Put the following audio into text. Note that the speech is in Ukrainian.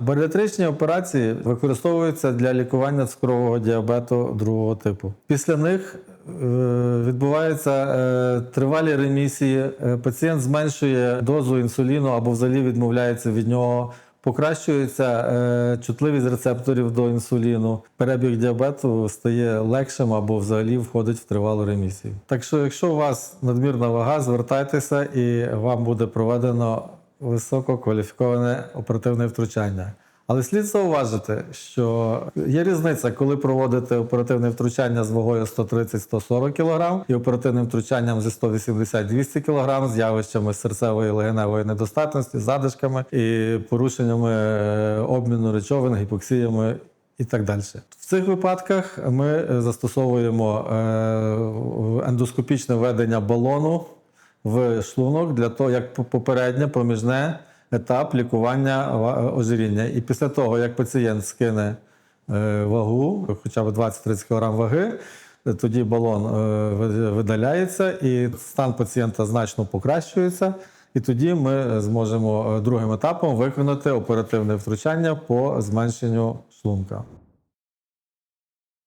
Баріатричні операції використовуються для лікування цукрового діабету другого типу. Після них е, відбуваються е, тривалі ремісії. Е, Пацієнт зменшує дозу інсуліну або взагалі відмовляється від нього. Покращується чутливість рецепторів до інсуліну. Перебіг діабету стає легшим або взагалі входить в тривалу ремісію. Так що, якщо у вас надмірна вага, звертайтеся і вам буде проведено висококваліфіковане оперативне втручання. Але слід зауважити, що є різниця, коли проводите оперативне втручання з вагою 130-140 кг і оперативним втручанням зі 180-200 кг з явищами серцевої легеневої недостатності, задишками і порушеннями е, обміну речовин, гіпоксіями і так далі. В цих випадках ми е, застосовуємо е, ендоскопічне введення балону в шлунок для того, як попереднє проміжне етап лікування ва- ожиріння. І після того, як пацієнт скине е, вагу, хоча б 20-30 кг ваги, е, тоді балон е, видаляється, і стан пацієнта значно покращується. І тоді ми зможемо другим етапом виконати оперативне втручання по зменшенню шлунка.